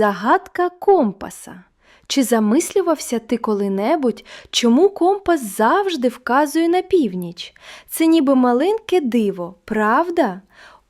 Загадка компаса. Чи замислювався ти коли-небудь, чому компас завжди вказує на північ? Це ніби маленьке диво, правда?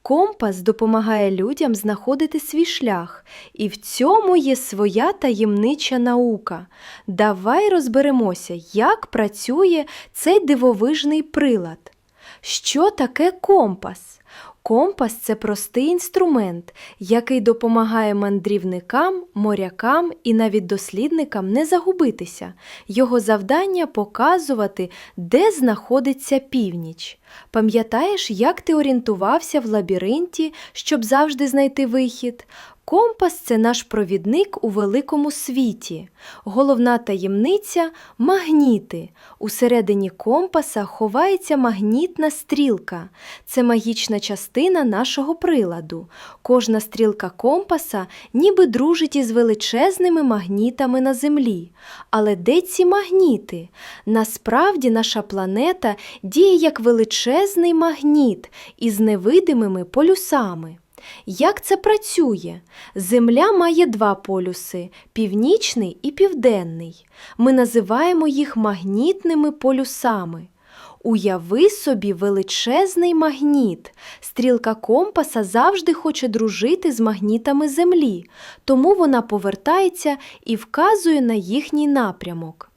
Компас допомагає людям знаходити свій шлях, і в цьому є своя таємнича наука. Давай розберемося, як працює цей дивовижний прилад. Що таке компас? Компас це простий інструмент, який допомагає мандрівникам, морякам і навіть дослідникам не загубитися. Його завдання показувати, де знаходиться північ. Пам'ятаєш, як ти орієнтувався в лабіринті, щоб завжди знайти вихід? Компас це наш провідник у великому світі. Головна таємниця магніти. Усередині компаса ховається магнітна стрілка. Це магічна частина нашого приладу. Кожна стрілка компаса ніби дружить із величезними магнітами на землі. Але де ці магніти? Насправді наша планета діє як величезний магніт із невидимими полюсами. Як це працює? Земля має два полюси північний і південний. Ми називаємо їх магнітними полюсами. Уяви собі величезний магніт. Стрілка компаса завжди хоче дружити з магнітами Землі, тому вона повертається і вказує на їхній напрямок.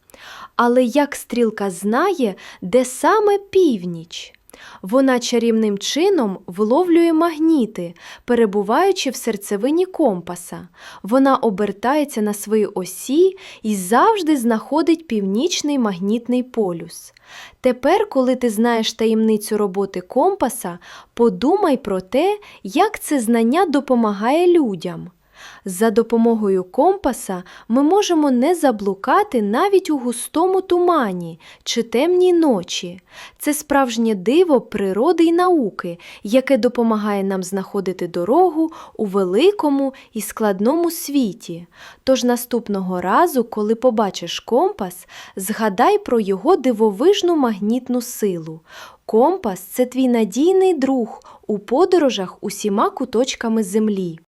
Але як стрілка знає, де саме північ? Вона чарівним чином вловлює магніти, перебуваючи в серцевині компаса. Вона обертається на своїй осі і завжди знаходить північний магнітний полюс. Тепер, коли ти знаєш таємницю роботи компаса, подумай про те, як це знання допомагає людям. За допомогою компаса ми можемо не заблукати навіть у густому тумані чи темній ночі. Це справжнє диво природи й науки, яке допомагає нам знаходити дорогу у великому і складному світі. Тож наступного разу, коли побачиш компас, згадай про його дивовижну магнітну силу. Компас це твій надійний друг у подорожах усіма куточками землі.